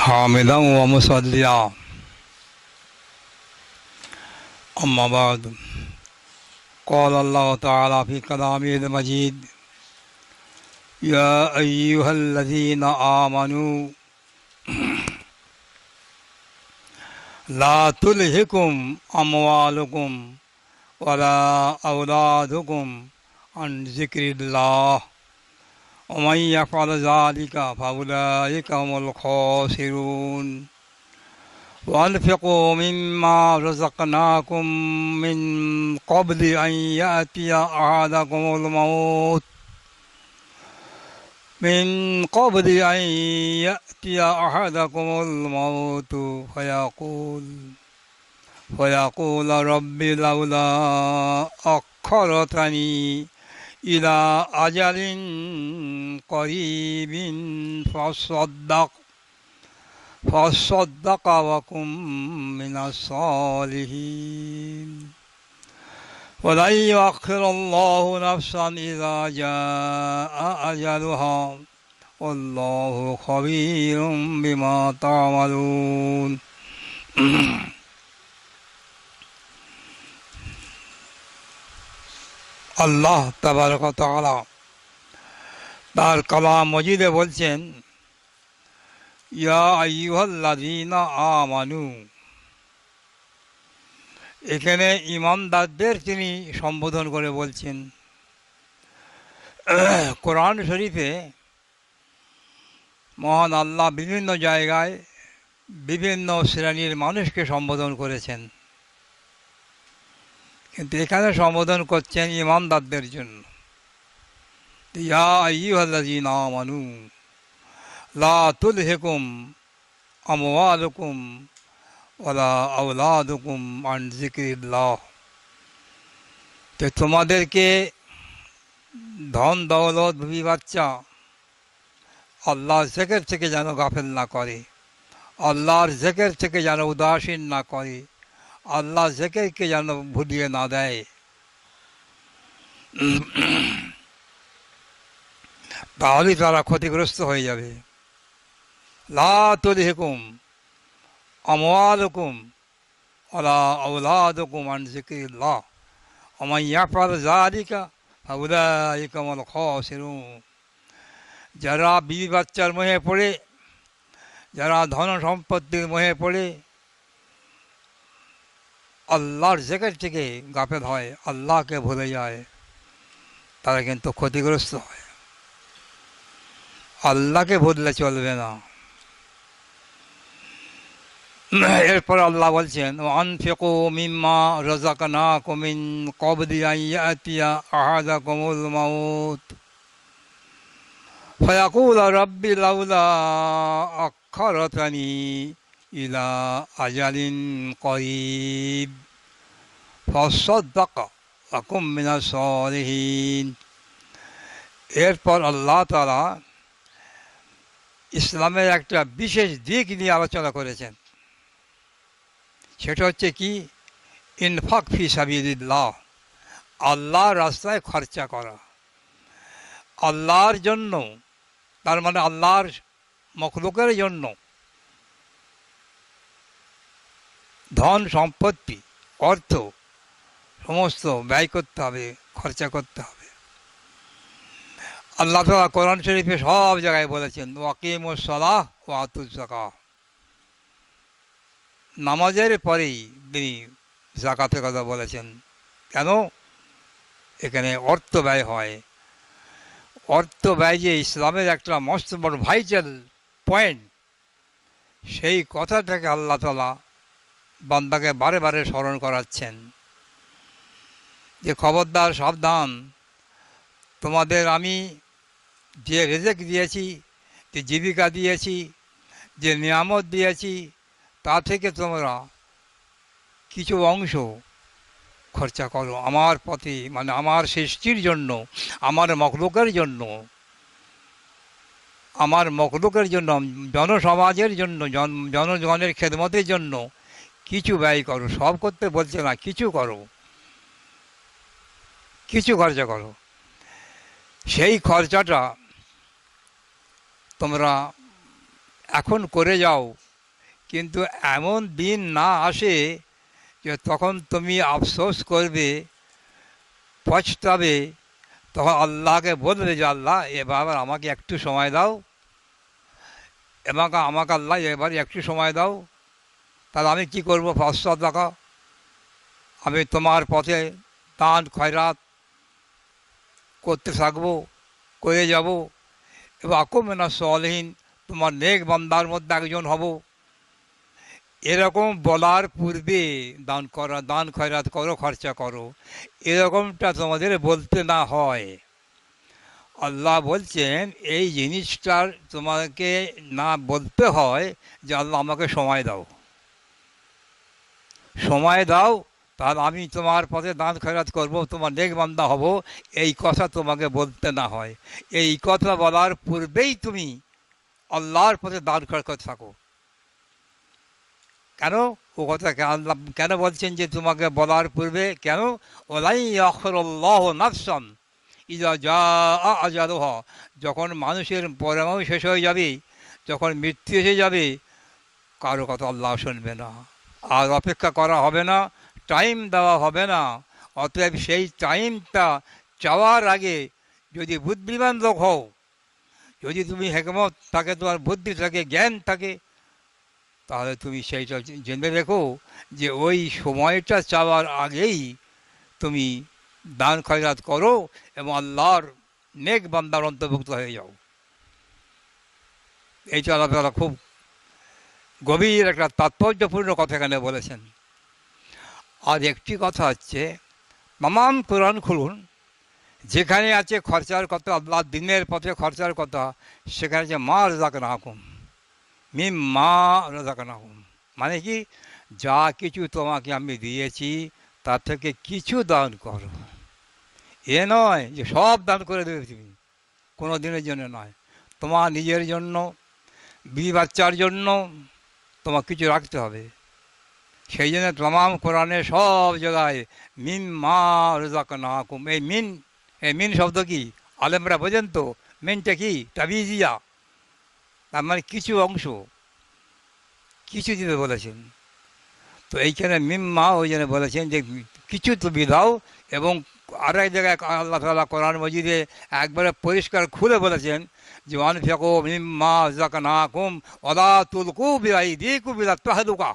حامدا ومصليا. أما بعد قال الله تعالى في كلامه المجيد يا أيها الذين آمنوا لا تلهكم أموالكم ولا أولادكم عن ذكر الله. ومن يفعل ذلك فأولئك هم الخاسرون. وأنفقوا مما رزقناكم من قبل أن يأتي أحدكم الموت. من قبل أن يأتي أحدكم الموت فيقول فيقول رب لولا أخرتني إلى أجل قريب فصدق فصدق وكن من الصالحين. ولن يؤخر الله نفسا إذا جاء أجلها. والله خبير بما تعملون. আল্লাহ তাবারক তাআলা তার কালাম মজিদে বলছেন, ইয়া আমানু এখানে ইমানদারদের তিনি সম্বোধন করে বলছেন, কোরআন শরীফে মহান আল্লাহ বিভিন্ন জায়গায় বিভিন্ন শ্রেণির মানুষকে সম্বোধন করেছেন। কিন্তু এখানে সম্বোধন করছেন ইমানদারদের জন্য। ইয়া আইয়ুহাল্লাযীনা আমানু, লা তুলহিকুম আমওয়ালুকুম ওয়ালা আওলাদুকুম আন তো তোমাদেরকে ধন, দৌলত ভূমি বাচ্চা আল্লাহর জেকের থেকে যেন গাফেল না করে, আল্লাহর জেকের থেকে যেন উদাসীন না করে আল্লাহ জেকেরকে যেন ভুলিয়ে না দেয়। তাহলেই তারা ক্ষতিগ্রস্ত হয়ে যাবে। লা তুলহিকুম আমওয়ালুকুম ওয়ালা আওলাদুকুম আন যিকরিল্লাহ। ওয়া মান ইয়াফআল যালিকা ফাউলাইকা হুমুল খাসিরুন। যারা বিবি বাচ্চার মোহে পড়ে, যারা ধন সম্পত্তির মোহে পড়ে আল্লাহর জেকের থেকে গাফেল হয়, আল্লাহকে ভুলে যায়, তারা কিন্তু ক্ষতিগ্রস্ত হয়। আল্লাহকে ভুললে চলবে না। এরপর আল্লাহ বলছেন আনফেকো মিম্মা রজাকানা কমিন কবদিয়া আহাদা কমল মাউত। ফয়াকুল রব্বি লাউলা অক্ষরতানি إلى أجل قريب فصدق وكن من الصالحين এরপর আল্লাহ তালা ইসলামের একটা বিশেষ দিক নিয়ে আলোচনা করেছেন সেটা হচ্ছে কি ইনফাক ফি সাবিল্লাহ আল্লাহর রাস্তায় খরচা করা আল্লাহর জন্য তার মানে আল্লাহর মখলুকের জন্য ধন সম্পত্তি, অর্থ, সমস্ত ব্যয় করতে হবে, খরচা করতে হবে। আল্লাহ তালা কোরআন শরীফে সব জায়গায় বলেছেন ওয়াকিম ও সালাহ ও আতুজাকা নামাজের পরেই তিনি জাকাতের কথা বলেছেন, কেন? এখানে অর্থ ব্যয় হয়। অর্থ ব্যয় যে ইসলামের একটা মস্ত বড় ভাইটাল পয়েন্ট সেই কথাটাকে আল্লাহ তালা বান্দাকে বারে বারে স্মরণ করাচ্ছেন। যে খবরদার, সাবধান। তোমাদের আমি যে রেজেক দিয়েছি, যে জীবিকা দিয়েছি, যে নিয়ামত দিয়েছি, তা থেকে তোমরা কিছু অংশ খরচা করো আমার পথে মানে আমার সৃষ্টির জন্য, আমার মখলুকের জন্য, আমার মখলুকের জন্য, জনসমাজের জন্য, জন, জনগণের খেদমতের জন্য কিছু ব্যয় করো, সব করতে বলছে না, কিছু করো। কিছু খরচা করো। সেই খরচাটা তোমরা এখন করে যাও, কিন্তু এমন দিন না আসে যে তখন তুমি আফসোস করবে, পছতাবে, তখন আল্লাহকে বলবে যে, আল্লাহ, এবার আমাকে একটু সময় দাও, এবার আমাকে আল্লাহ এবার একটু সময় দাও। তাহলে আমি কি করব? পাঁচশো টাকা আমি তোমার পথে দান, খয়রাত করতে থাকব, করে যাব এবং আকমেনা সলহীন, তোমার নেক বান্দার মধ্যে একজন হব। এরকম বলার পূর্বে দান করা, দান, খয়রাত করো, খরচা করো। এরকমটা তোমাদের বলতে না হয়। আল্লাহ বলছেন, এই জিনিসটার তোমাকে না বলতে হয় যে আল্লাহ আমাকে সময় দাও। সময় দাও, তাহলে আমি তোমার পথে দান খয়রাত করব, তোমার নেক বান্দা হব। এই কথা তোমাকে বলতে না হয়। এই কথা বলার পূর্বেই তুমি আল্লাহর পথে দান খয়রাত করতে থাকো। কেন? ও কথা আল্লাহ কেন বলছেন যে তোমাকে বলার পূর্বে? কেন? ওলাই অখরল্লাহ নাফসান ইজা যা আজাদহ যখন মানুষের পরমাণু শেষ হয়ে যাবে, যখন মৃত্যু এসে যাবে, কারও কথা আল্লাহ শুনবে না। আর অপেক্ষা করা হবে না টাইম দেওয়া হবে না। অতএব সেই টাইমটা চাওয়ার আগে যদি বুদ্ধিমান লোক হও, যদি তুমি হেকমত থাকে, তোমার বুদ্ধি থাকে, জ্ঞান থাকে, তাহলে তুমি সেইটা জেনে রেখো যে ওই সময়টা চাওয়ার আগেই তুমি দান খয়রাত করো এবং আল্লাহর নেক বান্দার অন্তর্ভুক্ত হয়ে যাও। এইটা আল্লাহ খুব গভীর একটা তাৎপর্যপূর্ণ কথা এখানে বলেছেন। আর একটি কথা হচ্ছে, মামাম কোরআন খুলুন, যেখানে আছে খরচার কথা আল্লাহ দিনের পথে খরচার কথা সেখানে আছে মা রাজাক নাকুম মিম মা রাজাক নাকুম মানে কি? যা কিছু তোমাকে আমি দিয়েছি, তার থেকে কিছু দান করো। এ নয় যে সব দান করে দেবে তুমি, কোনো দিনের জন্য নয়। তোমার নিজের জন্য, বিবি বাচ্চার জন্য তোমার কিছু রাখতে হবে। সেই জন্য তমাম কোরআনে সব জায়গায় মিন মা রোজাক না কুম এই মিন এই মিন শব্দ কি? আলেমরা বোঝেন তো। মিনটা কি? তাবিজিয়া। তার মানে কিছু অংশ। কিছু দিতে বলেছেন। তো এইখানে মিম মা ওই জন্য বলেছেন যে কিছু তুমি দাও এবং আর এক জায়গায় আল্লাহ তালা কোরআন মজিদে একবারে পরিষ্কার খুলে বলেছেন যে ওয়ান ফেকো মিম মা না কুম অলা তুলকু বিআই দি কুবিলা তাহলুকা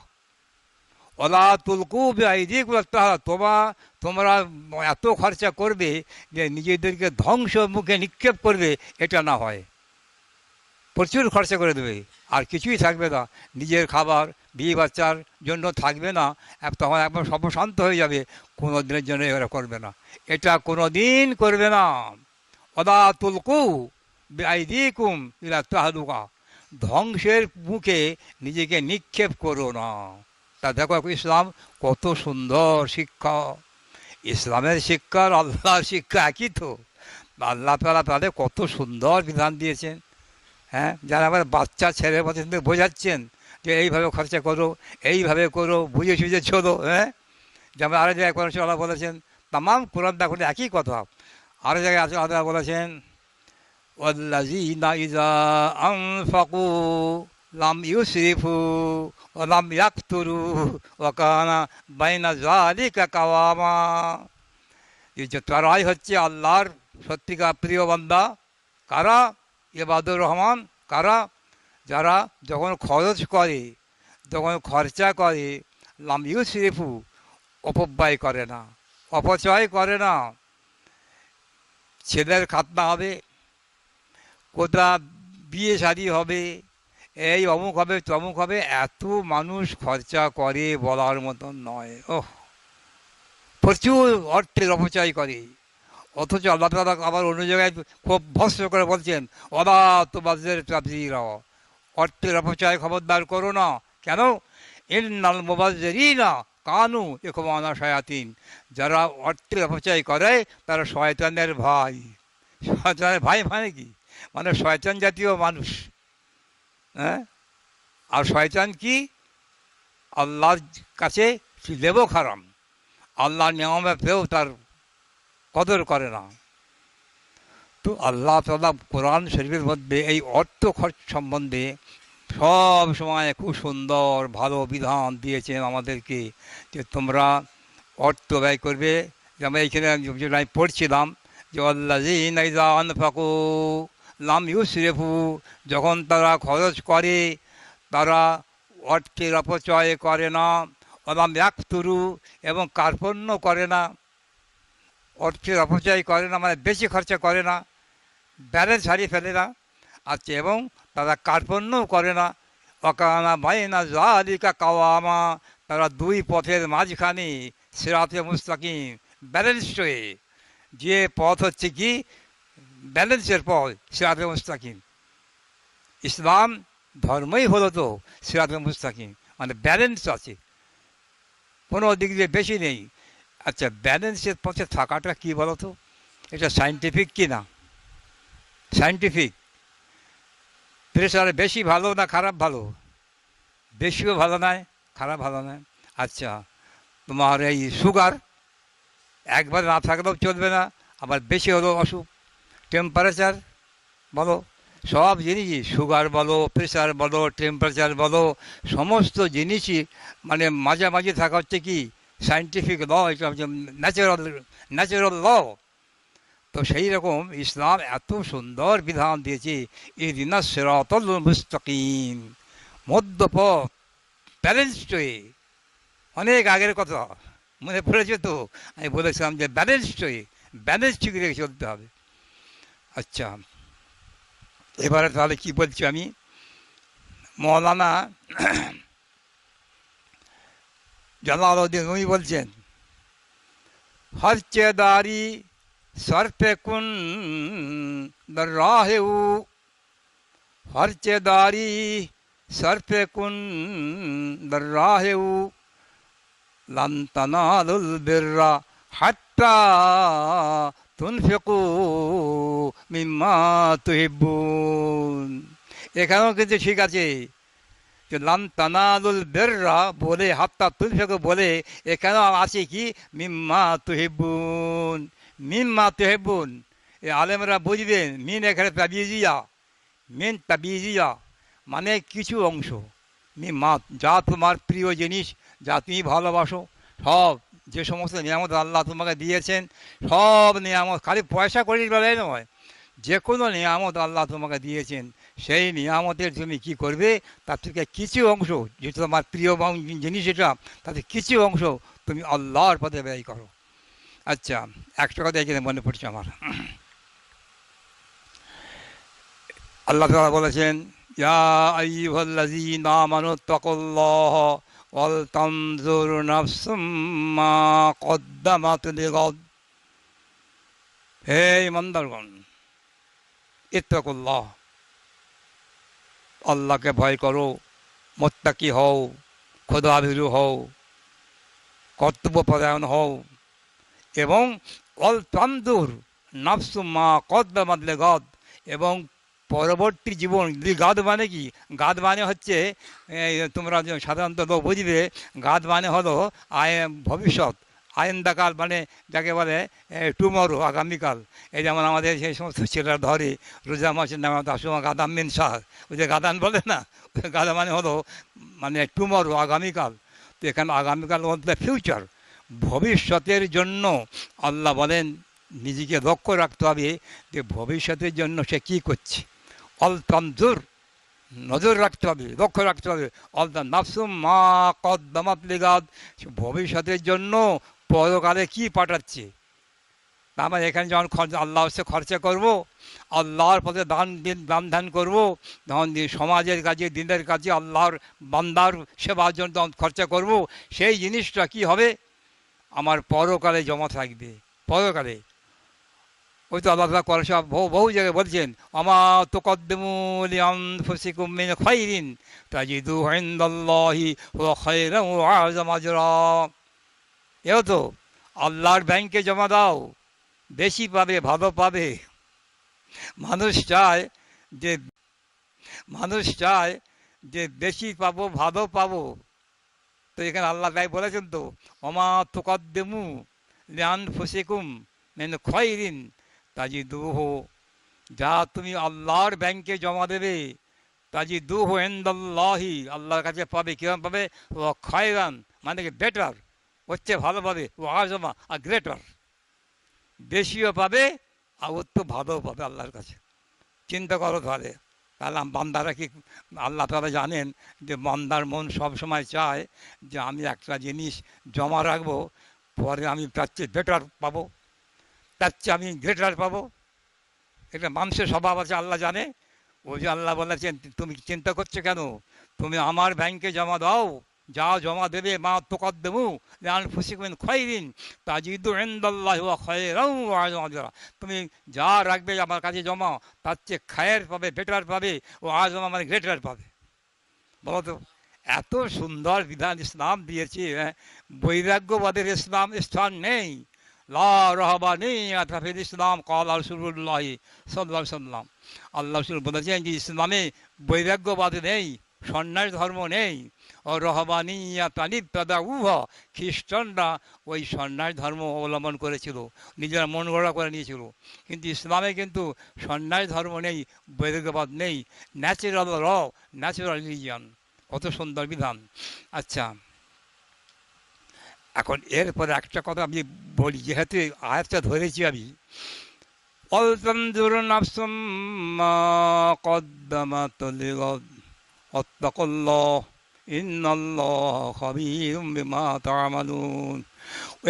ওলা তুলকু বিআই দি তাহলা তোমা তোমরা এত খরচা করবে যে নিজেদেরকে ধ্বংস মুখে নিক্ষেপ করবে, এটা না হয়। প্রচুর খরচা করে দেবে। আর কিছুই থাকবে না। নিজের খাবার, বিয়ে বাচ্চার জন্য থাকবে না। তখন একবার সর্বশান্ত হয়ে যাবে। কোনো দিনের জন্য এরা করবে না। এটা কোনো দিন করবে না। অদা তুলকু ধ্বংসের মুখে নিজেকে নিক্ষেপ করো না। তা দেখো ইসলাম কত সুন্দর শিক্ষা। ইসলামের শিক্ষা আর আল্লাহর শিক্ষা একই তো। আল্লাহ তালা তাদের কত সুন্দর বিধান দিয়েছেন। হ্যাঁ যারা আবার বাচ্চা ছেলে পছন্দ বোঝাচ্ছেন যে এইভাবে খরচা করো, এইভাবে করো, বুঝে সুঝে ছোলো হ্যাঁ? যেমন আরও জায়গায় আল্লাহ বলেছেন, তামাম কোরআন দেখুন একই কথা। আরও জায়গায় আল্লাহ বলেছেন আনফাকু লাম ইউসরিফু ওয়া লাম ইয়াকতুরু ওয়া কানা বাইনা যালিকা কাওয়ামা এই যে তারাই হচ্ছে আল্লাহর সত্যিকার প্রিয় বান্দা। কারা? ইবাদুর রহমান। কারা? যারা যখন খরচ করে, যখন খরচা করে, লাম ইউসরিফু, অপব্যয় করে না, অপচয় করে না। ছেলের খাতনা হবে কোথা বিয়ে শাদি হবে? এই অমুক হবে, তমুক হবে, এত মানুষ খরচা করে বলার মতন নয়। ওহ, প্রচুর অর্থের অপচয় করে। অথচ আল্লাহ তালা আবার অন্য জায়গায় খুব ভস্ম করে বলছেন অদা তো বাজের চাবজিরা অর্থের অপচয় খবরদার করো না। কেন? ইন্নাল মোবাজেরই না কানু একমানা শয়াতিন। যারা অর্থের অপচয় করে, তারা শয়তানের ভাই। শয়তানের ভাই মানে কি? মানে শয়তান জাতীয় মানুষ। হ্যাঁ? আর শয়তান কি? আল্লাহর কাছে লেবো খারাম। আল্লাহর নিয়মে পেয়েও তার কদর করে না। তো আল্লাহ তালা কোরআন শরীফের মধ্যে এই অর্থ খরচ সম্বন্ধে সব সময় খুব সুন্দর, ভালো বিধান দিয়েছেন আমাদেরকে যে তোমরা অর্থ ব্যয় করবে। যেমন এইখানে আমি পড়ছিলাম যে আল্লাহ ফাকু লাম ইউসরেফু যখন তারা খরচ করে, তারা অর্থের অপচয় করে না অলাম তুরু এবং কার্পণ্য করে না, অর্থের অপচয় করে না মানে বেশি খরচা করে না, ব্যালেন্স হারিয়ে ফেলে না আচ্ছা এবং তারা কার্পণ্যও করে না। অকানা বাইনা জালিকা কাওয়ামা, তারা দুই পথের মাঝখানে সেরাতে মুস্তাকিম ব্যালেন্স হয়ে। যে পথ হচ্ছে কি? ব্যালেন্সের পথ সিরাতে মুস্তাকিম। ইসলাম ধর্মই হলো তো সিরাতে মুস্তাকিম। মানে ব্যালেন্স আছে। কোনো দিক দিয়ে বেশি নেই। আচ্ছা ব্যালেন্সের পথে থাকাটা কি তো এটা সাইন্টিফিক কি না? সাইন্টিফিক প্রেশার বেশি ভালো না খারাপ ভালো? বেশিও ভালো নয়, খারাপ ভালো নয়। আচ্ছা তোমার এই সুগার একবার না থাকলেও চলবে না, আবার বেশি হলেও অসুখ। টেম্পারেচার বলো। সব জিনিসই সুগার বলো প্রেশার বলো টেম্পারেচার বলো, সমস্ত জিনিসই মানে মাঝামাঝি থাকা হচ্ছে কি? সাইন্টিফিক ল এটা হচ্ছে ন্যাচারাল ন্যাচারাল ল তো সেই রকম ইসলাম এত সুন্দর বিধান দিয়েছে এই দিনা সেরাতল মুস্তকিম মধ্যপথ ব্যালেন্সড হয়ে অনেক আগের কথা, মনে পড়েছে তো? আমি বলেছিলাম যে ব্যালেন্সড হয়ে ব্যালেন্স ঠিক রেখে চলতে হবে। আচ্ছা এবারে তাহলে কি বলছি আমি মৌলানা জালালউদ্দিন উনি বলছেন হরচেদারি सर पे कुन दर्राहे हरचेदारी सर पे कुन दर्राहे लन तनालुल बिर्रा हत्ता তুনফিকু মিম্মা তুহিব্বুন। এখানেও কিন্তু ঠিক আছে লাম বেররা বলে, হাত্তা তুনফিকু বলে, এখানেও আছে কি? মিম্মা তুহিব্বুন। মিম্মা তেহেবুন এ আলেমরা বুঝবেন, মিন এখানে তাবিজিয়া। মিন তাবিজিয়া মানে কিছু অংশ। মিম্মা, যা তোমার প্রিয় জিনিস, যা তুমি ভালোবাসো, সব। যে সমস্ত নিয়ামত আল্লাহ তোমাকে দিয়েছেন, সব নিয়ামত, খালি পয়সা করির বেলায় নয়। যে কোনো নিয়ামত আল্লাহ তোমাকে দিয়েছেন, সেই নিয়ামতের তুমি কি করবে? তার থেকে কিছু অংশ, যেটা তোমার প্রিয় জিনিস যেটা তাতে কিছু অংশ তুমি আল্লাহর পথে ব্যয় করো। আচ্ছা একটা কথা এখানে মনে পড়ছে আমার। আল্লাহ তালা বলেছেন, ইয়া তাকুল্লাহ তানজুর নাফসুম মা কদ্দামাত লিগাদ। হে ইমানদারগণ, ইত্তাকুল্লাহ, আল্লাহকে ভয় করো, মোত্তাকি হও, খোদাভীরু হও কর্তব্য হও এবং অল তান্দুর নাফসু মা কদ্দা গদ এবং পরবর্তী জীবন, যদি গাদ মানে কি? গাদ মানে হচ্ছে তোমরা সাধারণত লোক বুঝবে গাদ মানে হলো আয়, ভবিষ্যৎ। আয়েন্দাকাল মানে যাকে বলে টুমরো আগামীকাল। এই যেমন আমাদের সেই সমস্ত ছেলেরা ধরে, রোজা মাসের নামে দাসমা গাদাম মিন শাহ। ওই যে গাদান বলে না? গাদা মানে হলো মানে টুমরো আগামীকাল। তো এখানে আগামীকাল বলতে ফিউচার ভবিষ্যতের জন্য আল্লাহ বলেন, নিজেকে লক্ষ্য রাখতে হবে যে ভবিষ্যতের জন্য সে কী করছে। অল তন্দুর নজর রাখতে হবে, লক্ষ্য রাখতে হবে। অল দ্য নাফসুম মা কদ্দামাত লিগাদ। ভবিষ্যতের জন্য পরকালে কি পাঠাচ্ছে? আমরা এখানে যখন খরচা আল্লাহ হচ্ছে খরচা করব, আল্লাহর পথে দান দিন, দান ধ্যান করব, তখন সমাজের কাজে, দিনের কাজে, আল্লাহর বান্দার সেবার জন্য তখন খরচা করব। সেই জিনিসটা কি হবে? আমার পরকালে জমা থাকবে, পরকালে। ওই তো আল্লাহ করে সব বহু বহু জায়গায় বলছেন আমার তো কদ্দমুলিন খাইরিন তাজিদু হিন্দাল্লাহি এও তো, আল্লাহর ব্যাংকে জমা দাও, বেশি পাবে, ভালো পাবে। মানুষ চায় যে, মানুষ চায় যে বেশি পাবো, ভালো পাবো। তো এখানে আল্লাহ তাই বলেছেন তো অমা তোকাদ্দেমু ল্যান ফুসিকুম মেন খয়রিন তাজি দুহ, যা তুমি আল্লাহর ব্যাংকে জমা দেবে, তাজি দু হেন্দাল্লাহি আল্লাহর কাছে পাবে কীরকম পাবে? ও খয়রান মানে কি বেটার হচ্ছে ভালো পাবে ও আজমা, আর গ্রেটার বেশিও পাবে, আর তো ভালোও পাবে আল্লাহর কাছে। চিন্তা করো তাহলে তাহলে বান্দারা কি, আল্লাহ তারা জানেন যে বান্দার মন সব সময় চায় যে আমি একটা জিনিস জমা রাখব, পরে আমি তার চেয়ে বেটার পাবো। তার চেয়ে আমি গ্রেটার পাবো। এটা মানুষের স্বভাব আছে, আল্লাহ জানে। ওই যে আল্লাহ বলেছেন, তুমি চিন্তা করছ কেন? তুমি আমার ব্যাংকে জমা দাও। যা জমা দেবে, মা তোকর দেবো খয়রিন তাজিদু ইন্দাল্লাহ ওয়া খয়রাও ওয়া আজরা। তুমি যা রাখবে আমার কাছে জমা, তার চেয়ে খায়ের পাবে বেটার পাবে ও আজমা মানে গ্রেটার পাবে। বলো তো, এত সুন্দর বিধান ইসলাম দিয়েছে হ্যাঁ? বৈরাগ্যবাদের ইসলাম স্থান নেই। লা নেই ইসলাম কল রসুল্লাহ সাল্লাহ সাল্লাম। আল্লাহ রসুল বলেছেন যে ইসলামে বৈরাগ্যবাদ নেই, সন্ন্যাস ধর্ম নেই। ও রহবানিয়া তানিব তাদা উহ খ্রিস্টানরা ওই সন্ন্যাস ধর্ম অবলম্বন করেছিল, নিজেরা মন গড়া করে নিয়েছিল। কিন্তু ইসলামে কিন্তু সন্ন্যাস ধর্ম নেই, বৈরাগ্যবাদ নেই ন্যাচারাল র ন্যাচারাল রিলিজিয়ান কত সুন্দর বিধান। আচ্ছা। এখন এরপরে একটা কথা আমি বলি, যেহেতু আয়াতটা ধরেছি আমি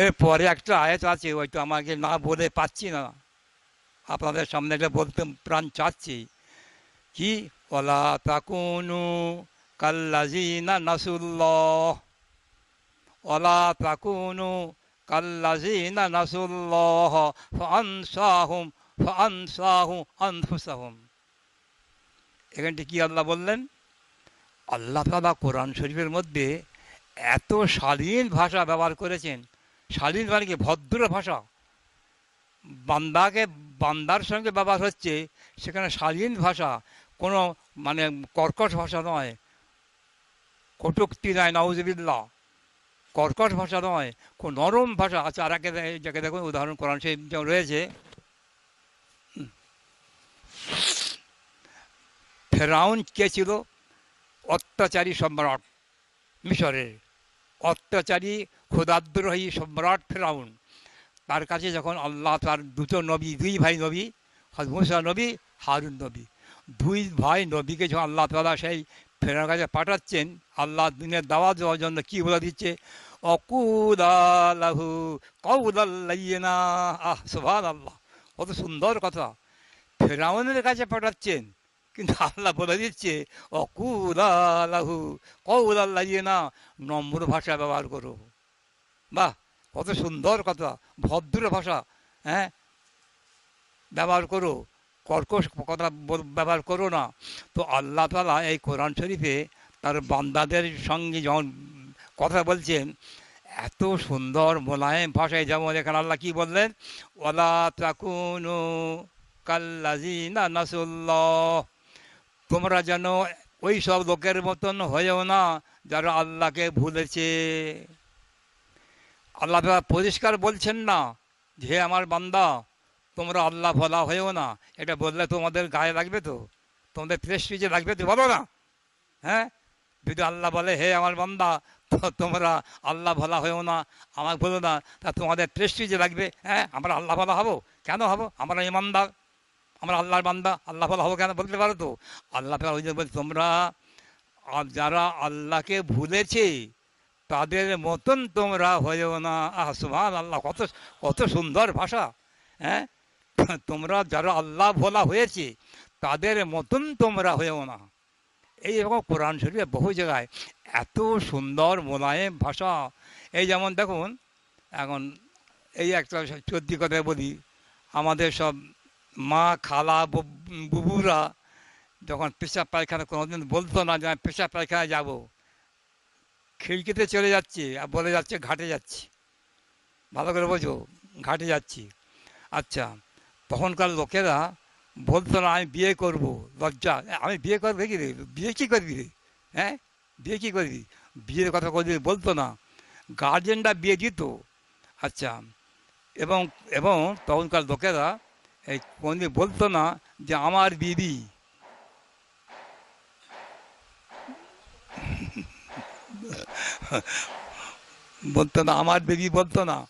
এরপরে একটা আয়াত আছে, ওইটা আমাকে না বলে পাচ্ছি না। আপনাদের সামনে এটা বলতে প্রাণ চাচ্ছি। কি? ওলা তাকুনু কাল্লাজিনা নাসুল্লাহ। ওলা তাকুনু কাল্লাজিনা নাসুল্লাহ ফানসাহুম ফানসাহুম আনফুসাহুম। এখানটি কি আল্লাহ বললেন? আল্লাহ তালা কোরআন শরীফের মধ্যে এত শালীন ভাষা ব্যবহার করেছেন। শালীন মানে কি? ভদ্র ভাষা। বান্দাকে, বান্দার সঙ্গে ব্যবহার হচ্ছে, সেখানে শালীন ভাষা। কোনো মানে কর্কশ ভাষা নয়। কটুক্তি নয় নাউজবিল্লা কর্কশ ভাষা নয়, খুব নরম ভাষা। আচ্ছা আর একে যাকে দেখুন, উদাহরণ কোরআন সেই যেমন রয়েছে। ফেরাউন কে ছিল? অত্যাচারী সম্রাট, মিশরের। অত্যাচারী ক্ষুদাদ্রোহী সম্রাট ফেরাউন। তার কাছে যখন আল্লাহ, তার দুটো নবী, দুই ভাই নবী হজরত মুসা নবী, হারুন নবী। দুই ভাই নবীকে যখন আল্লাহ তালা সেই ফেরার কাছে পাঠাচ্ছেন, আল্লাহ দিনের দাওয়াত দেওয়ার জন্য কী বলে দিচ্ছে? অকুদালাহু কৌদাল্লাইনা আহ সুভান আল্লাহ কত সুন্দর কথা। ফেরাউনের কাছে পাঠাচ্ছেন, কিন্তু আল্লাহ বলে দিচ্ছে, অকুদালাহু কৌদাল্লাইনা নম্র ভাষা ব্যবহার করো। বাহ, কত সুন্দর কথা, ভদ্র ভাষা হ্যাঁ ব্যবহার করো। কর্কশ কথা ব্যবহার করো না। তো আল্লাহ তালা এই কোরআন শরীফে তার বান্দাদের সঙ্গে যখন কথা বলছেন, এত সুন্দর মোলায়েম ভাষায় যেমন এখানে আল্লাহ কি বললেন ওলা তাকুনু কাল্লাজিনা নাসুল্লাহ তোমরা যেন ওই সব লোকের মতন হয়েও না যারা আল্লাহকে ভুলেছে। আল্লাহ পরিষ্কার বলছেন না যে আমার বান্দা তোমরা আল্লাহ ভোলা হয়েও না। এটা বললে তোমাদের গায়ে লাগবে তো? তোমাদের প্রেস্টিজে লাগবে তো? বলো না। হ্যাঁ? যদি আল্লাহ বলে, হে আমার বান্দা, তো তোমরা আল্লাহ ভোলা হয়েও না আমার বলো না, তা তোমাদের প্রেস্টিজে লাগবে? হ্যাঁ আমরা আল্লাহ ভোলা হব। কেন হব? আমরা ইমানদার। আমরা আল্লাহর বান্দা। আল্লাহ ভোলা হব কেন? বলতে পারো তো। আল্লাহ ওই যে বলে তোমরা আর যারা আল্লাহকে ভুলেছে, তাদের মতন তোমরা হয়েও না। আহ সুবহান আল্লাহ কত কত সুন্দর ভাষা। হ্যাঁ? তোমরা যারা আল্লাহ ভোলা হয়েছে, তাদের মতন তোমরা হয়েও না। এই রকম কোরআন শরীফে বহু জায়গায় এত সুন্দর মোলায়েম ভাষা। এই যেমন দেখুন, এখন এই একটা চোদ্দি কথা বলি, আমাদের সব মা, খালা বুবুরা যখন পেশাব পায়খানা কোনোদিন বলতো না যে আমি পেশাব পায়খানায় যাব, খিড়কিতে চলে যাচ্ছে আর বলে যাচ্ছে, ঘাটে যাচ্ছি। ভালো করে বোঝো, ঘাটে যাচ্ছি। আচ্ছা তখনকার লোকেরা বলতো না, আমি বিয়ে করব। লজ্জা। হ্যাঁ, আমি বিয়ে করবে? কি রে? বিয়ে কী করবি রে? হ্যাঁ? বিয়ে কী করবি? বিয়ের কথা করবি বলতো না। গার্জেনরা বিয়ে দিত। আচ্ছা এবং এবং তখনকার লোকেরা এই কোনদিন বলতো না যে, আমার বিবি। বলতো না, আমার বিবি বলতো না।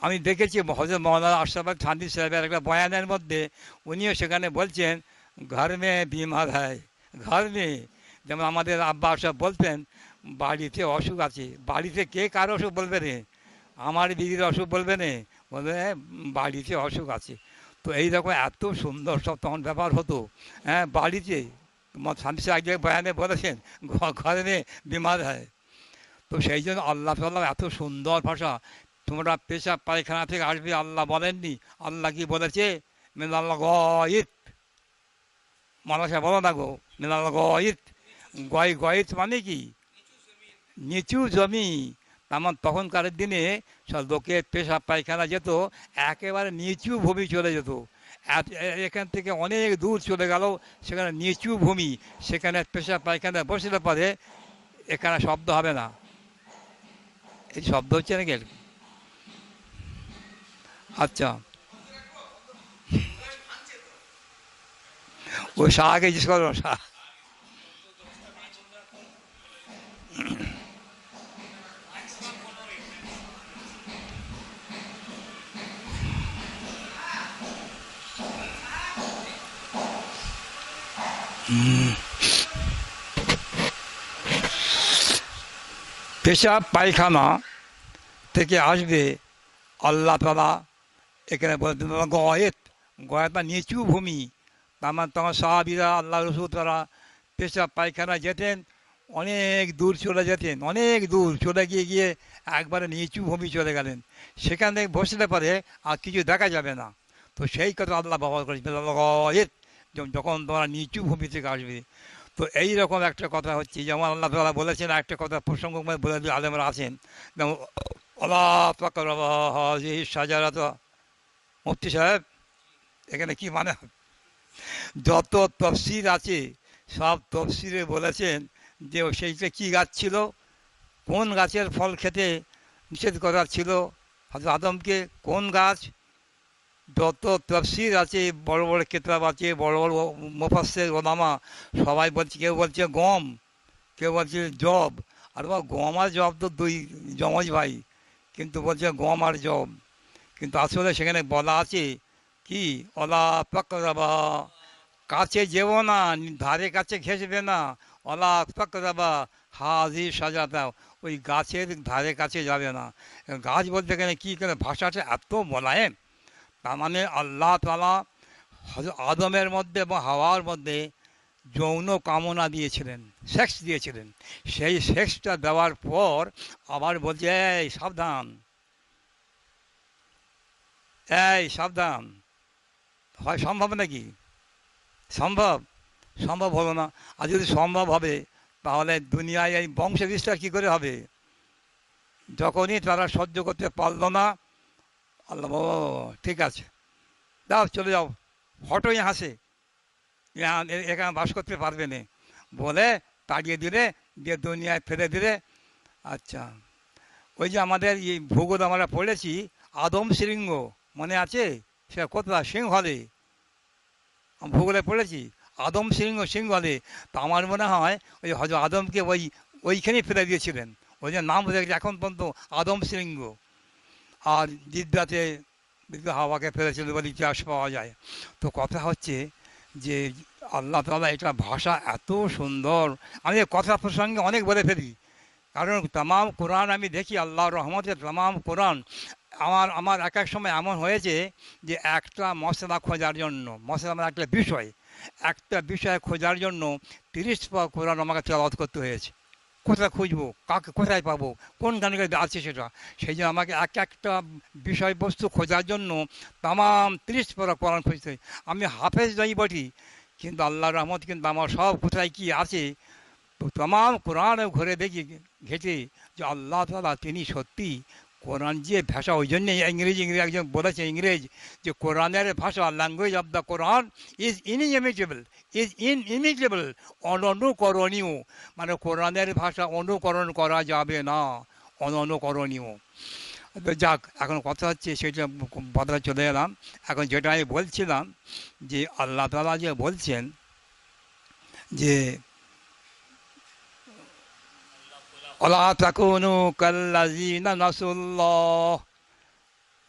আমি দেখেছি হজরত মৌলানা আশরাফ ঠান্ডি সাহেবের একটা বয়ানের মধ্যে উনিও সেখানে বলছেন ঘর মে বিমার হয় ঘর মে। যেমন আমাদের আব্বা সব বলতেন বাড়িতে অসুখ আছে। বাড়িতে কে কার অসুখ বলবে রে? আমার দিদির অসুখ বলবে না। বলবে "হ্যাঁ, বাড়িতে অসুখ আছে। তো এই রকম এত সুন্দর সব তখন ব্যাপার হতো হ্যাঁ বাড়িতে। শান্তি এক জায়গায় বয়ানে বলেছেন ঘরে বিমার হয় তো সেই জন্য আল্লাহ তাল্লাহ এত সুন্দর ভাষা তোমরা পেশাব পায়খানা থেকে আসবে, আল্লাহ বলেননি। আল্লাহ কি বলেছে? মিনাল্লাহ গয়িত। মানুষে বলো না গো মিনাল্লাহ গয়িত। গয়, গয়িত মানে কি? নিচু জমি। তেমন তখনকার দিনে সব লোকে পেশাব পায়খানা যেত, একেবারে নিচু ভূমি চলে যেত। এখান থেকে অনেক দূর চলে গেল, সেখানে নিচু ভূমি, সেখানে পেশাব পায়খানা বসলে পরে এখানে শব্দ হবে না। এই শব্দ হচ্ছে নাকি? আচ্ছা। ওই শাহকে জিজ্ঞেস করো শাহ পেশাব পায়খানা থেকে আসবে আল্লাহ তালা এখানে গয়েত গয়েত বা নিচু ভূমি। তার মানে তখন সাহাবিরা আল্লাহ রসুল তারা পেশাব পায়খানা যেতেন, অনেক দূর চলে যেতেন, অনেক দূর চলে গিয়ে গিয়ে একবারে নিচু ভূমি চলে গেলেন। সেখান থেকে বসলে পরে আর কিছু দেখা যাবে না। তো সেই কথা আল্লাহ ব্যবহার করেছেন গয়েত যখন তোমরা নিচু ভূমি থেকে আসবে। তো এই রকম একটা কথা হচ্ছে, যেমন আল্লাহ তালা বলেছেন, একটা কথা প্রসঙ্গ বলে আলেমরা আছেন, যেমন, আল্লাহ পাকি সাজারাত মুফতি সাহেব, এখানে কি মানে? যত তফসির আছে, সব তফসিরে বলেছেন যে সেইটা কী গাছ ছিল, কোন গাছের ফল খেতে নিষেধ করা ছিল হয়তো আদমকে কোন গাছ? যত তফসির আছে, বড় বড় কেতাব আছে, বড় বড় মোফাসের ওলামা, সবাই বলছে, কেউ বলছে গম, কেউ বলছে জব, আর গম আর জব তো দুই জমজ ভাই, কিন্তু বলছে গম আর জব। কিন্তু আসলে সেখানে বলা আছে কি, অলা পাকরাবা, কাছে যেও না, ধারে কাছে ঘেসবে না, অলা পাকরাবা, হাজি সাজাতা ওই গাছের ধারে কাছে যাবে না। গাছ বলতে গেলে কী করে ভাষাটা এত মোলায়েম তার মানে আল্লাহ তালা আদমের মধ্যে এবং হাওয়ার মধ্যে যৌন কামনা দিয়েছিলেন, সেক্স দিয়েছিলেন। সেই সেক্সটা দেওয়ার পর আবার বলছে সাবধান। এই, সাবধান। হয় সম্ভব নাকি? সম্ভব? সম্ভব হলো না। আর যদি সম্ভব হবে, তাহলে দুনিয়ায় এই বংশ বিস্তার কী করে হবে? যখনই তারা সহ্য করতে পারল না, আল্লাহ ঠিক আছে। দাও চলে যাও। হটোই হাসে এখানে বাস করতে পারবে না। বলে তাড়িয়ে দিলে, দিয়ে দুনিয়ায় ফেলে দিলে। আচ্ছা। ওই যে আমাদের এই ভূগোল আমরা পড়েছি, আদম শৃঙ্গ। মনে আছে? সেটা কোথায় সিংহলে। আমি ভূগোলে পড়েছি। আদম সিংহ, সিংহলে। তো আমার মনে হয় ওই হয়তো আদমকে ওই, ওইখানেই ফেলে দিয়েছিলেন। ওই যে নাম রেখেছে এখন পর্যন্ত আদম শৃঙ্গ আর জিদ্দাতে বিদ্যা হাওয়াকে ফেলেছিল বলে ইতিহাস পাওয়া যায়। তো কথা হচ্ছে যে আল্লাহ তালা এটা ভাষা এত সুন্দর। আমি কথা প্রসঙ্গে অনেক বলে ফেলি। কারণ তামাম কোরআন আমি দেখি আল্লাহ রহমতের তামাম কোরআন। আমার আমার এক এক সময় এমন হয়েছে যে একটা মশলা খোঁজার জন্য, মশলা মানে একটা বিষয় একটা বিষয় খোঁজার জন্য তিরিশ কোরআন আমাকে তেলাওয়াত করতে হয়েছে। কোথায় খুঁজবো? কাকে কোথায় পাবো? কোন গানে আছে সেটা? সেই জন্য আমাকে এক একটা বিষয়বস্তু খোঁজার জন্য তামাম তিরিশ পারা কোরআন খুঁজতে। আমি হাফেজ নই বটি কিন্তু আল্লাহ রহমত, কিন্তু আমার সব কোথায় কি আছে? তো তামাম কোরআনে ঘুরে দেখি, ঘেটে যে আল্লাহ তালা তিনি সত্যি কোরআন যে ভাষা, ওই জন্যে ইংরেজি ইংরেজি একজন বলেছে, ইংরেজ যে কোরআনের ভাষা language of the Quran is inimitable is inimitable অননুকরণীয় মানে কোরআনের ভাষা অনুকরণ করা যাবে না অননুকরণীয় যাক, এখন কথা হচ্ছে সেটা কথা চলে এলাম। এখন যেটা আমি বলছিলাম, যে আল্লাহ তালা যে বলছেন যে ওলা তাকুনু কাল্লাজিনা নাসুল্লাহ।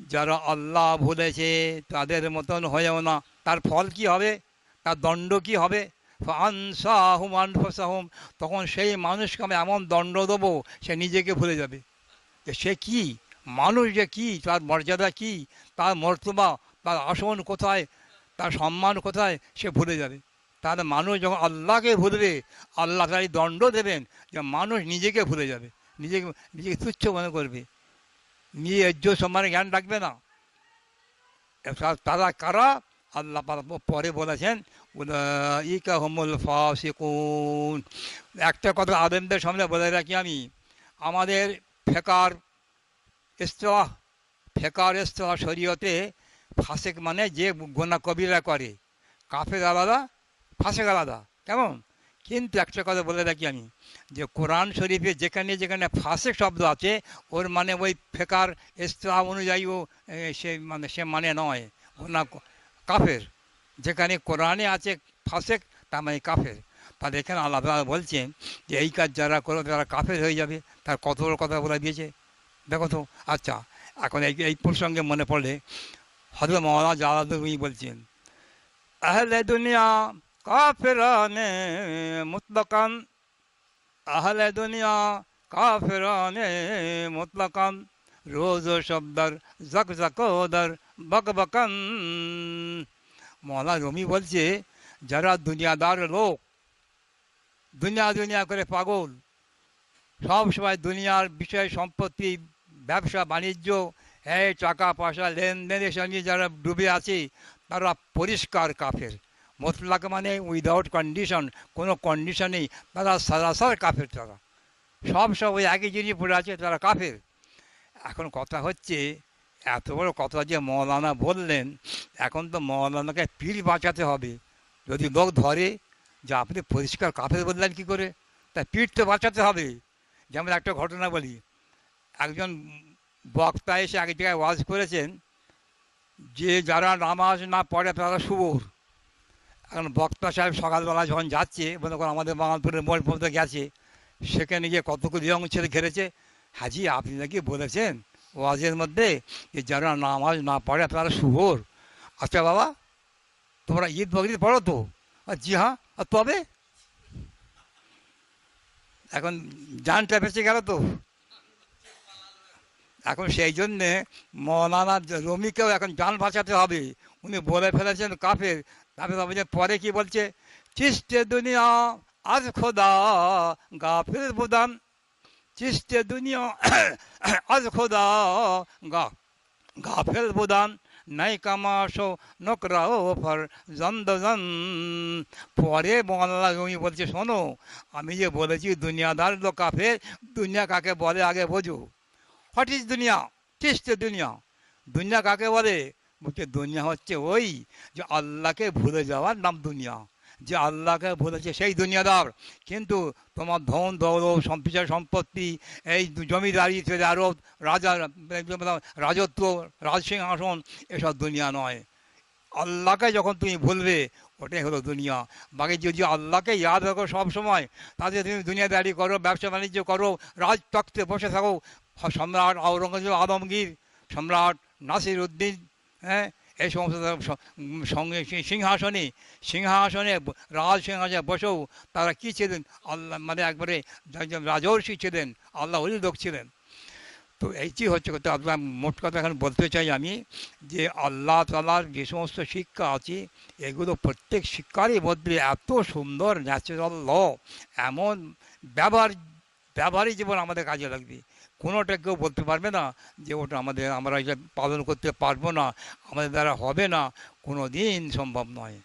যারা আল্লাহ ভুলেছে, তাদের মতন হয়েও না। তার ফল কি হবে? তার দণ্ড কি হবে? আনসাহুম আনফাসাহুম। তখন সেই মানুষকে আমি এমন দণ্ড দেবো, সে নিজেকে ভুলে যাবে। যে সে কি? মানুষ যে কি? তার মর্যাদা কি? তার মর্তবা, তার আসন কোথায়? তার সম্মান কোথায়? সে ভুলে যাবে। তাহলে মানুষ যখন আল্লাহকে ভুলবে, আল্লাহ তার দণ্ড দেবেন যে মানুষ নিজেকে ভুলে যাবে, নিজেকে নিজেকে তুচ্ছ মনে করবে। নিয়ে এজ্জ সম্মানের জ্ঞান রাখবে না। তারা কারা? আল্লাহ পরে বলেছেন একটা কথা আলেমদের সামনে বলে রাখি আমি, আমাদের ফেকার ইস্তলাহ ফেকার ইস্তলাহ শরীয়তে ফাসেক মানে যে গোনা কবিরা করে, কাফের আলাদা ফাসেক আলাদা। কেমন? কিন্তু একটা কথা বলে রাখি আমি, যে কোরআন শরীফে যেখানে যেখানে ফাসেক শব্দ আছে, ওর মানে ওই ফেকার ইস্তলাহ অনুযায়ী ও সে মানে সে মানে নয়। গোনা ক- কাফের। যেখানে কোরআনে আছে ফাসেক তার মানে কাফের। তাহলে এখানে তাআলা বলছেন যে এই কাজ যারা করো তারা কাফের হয়ে যাবে। তার কত বড় কথা বলে দিয়েছে। দেখো তো আচ্ছা এখন এই এই প্রসঙ্গে মনে পড়লে হজরত মৌলানা জালালুদ্দিন বলছেন, আহলে দুনিয়া কাফেরানে মুতলাকান, আহলে দুনিয়া কাফেরানে মুতলাকান, রোজ শব্দর জক জকোদর বক বকন। মৌলা রমি বলছে, যারা দুনিয়াদার লোক, দুনিয়া দুনিয়া করে পাগল, সব সময় দুনিয়ার বিষয় সম্পত্তি, ব্যবসা, বাণিজ্য, এই টাকা পয়সা, লেনদেনের সঙ্গে যারা ডুবে আছে, তারা পরিষ্কার কাফের। মতলাক মানে উইদাউট কন্ডিশন কোনো কন্ডিশনেই তারা সারাসার কাফের তারা। সব সব ওই একই জিনিস পড়ে আছে, তারা কাফের। এখন কথা হচ্ছে, এত বড় কথা যে মৌলানা বললেন, এখন তো মৌলানাকে পীর বাঁচাতে হবে। যদি লোক ধরে যে আপনি পরিষ্কার কাফের বললেন কী করে? তা পিঠ তো বাঁচাতে হবে। যেমন একটা ঘটনা বলি, একজন বক্তা এসে এক জায়গায় ওয়াজ করেছেন যে, যারা নামাজ না পড়ে তারা শুভর। এখন বক্তা সাহেব সকালবেলা যখন যাচ্ছে, মনে করো আমাদের বাঙালপুরের মোড় পর্যন্ত গেছে, সেখানে গিয়ে কতগুলো ইয়ং ছেলে ঘেরেছে হাজি, আপনি নাকি বলেছেন ওয়াজের মধ্যে যে যারা নামাজ না পড়ে তারা শুভর। আচ্ছা বাবা, তোমরা ঈদ বকরিদ পড়ো তো? আর জি হ্যাঁ আর তবে? এখন জানটা বেঁচে গেল তো? এখন সেই জন্যে মৌলানা রমিকেও এখন জান বাঁচাতে হবে। উনি বলে ফেলেছেন কাফের তারপরে পরে কি বলছে? চিস্তে দুনিয়া আজ খোদা গাফির বুদান। চিস্তে দুনিয়া আজ খোদা গা গাফেল বুদান। নাই কামাশো নকরাও ফর জন্দজন। পরে মোল্লা রমি বলছে, শোনো, আমি যে বলেছি দুনিয়াদার লোক কাফের, দুনিয়া কাকে বলে আগে বোঝো। হোয়াট ইজ দুনিয়া? টেস্ট দুনিয়া। দুনিয়া কাকে বলে? বলছে দুনিয়া হচ্ছে ওই যে আল্লাহকে ভুলে যাওয়ার নাম দুনিয়া। যে আল্লাহকে ভুলেছে সেই দুনিয়াদার। কিন্তু তোমার ধন, দৌলত, সম্পিচার সম্পত্তি, এই জমিদারি আরও রাজা, রাজত্ব, রাজসিংহাসন, এসব দুনিয়া নয়। আল্লাহকে যখন তুমি ভুলবে, ওটাই হলো দুনিয়া। বাকি যদি আল্লাহকে ইয়াদ রাখো সব সময় তাতে তুমি দুনিয়াদারি করো, ব্যবসা বাণিজ্য করো রাজতক্তে বসে থাকো। সম্রাট আওরঙ্গজেব আলমগীর, সম্রাট নাসির উদ্দিন হ্যাঁ? এই সমস্ত সঙ্গে সিংহাসনে সিংহাসনে রাজ সিংহাসনে বসেও তারা কী ছিলেন? আল্লাহ মানে একবারে রাজর্ষি ছিলেন, আল্লাহ অলি লোক ছিলেন। তো এইটি হচ্ছে কথা? আপনার মোট কথা এখন বলতে চাই আমি যে আল্লাহ তালার যে সমস্ত শিক্ষা আছে, এগুলো প্রত্যেক শিক্ষারই মধ্যে এত সুন্দর ন্যাচারাল ল এমন ব্যবহার, ব্যবহারিক জীবন আমাদের কাজে লাগবে। কোনোটা কেউ বলতে পারবে না যে ওটা আমাদের, আমরা এটা পালন করতে পারব না, আমাদের দ্বারা হবে না, কোনো দিন সম্ভব নয়।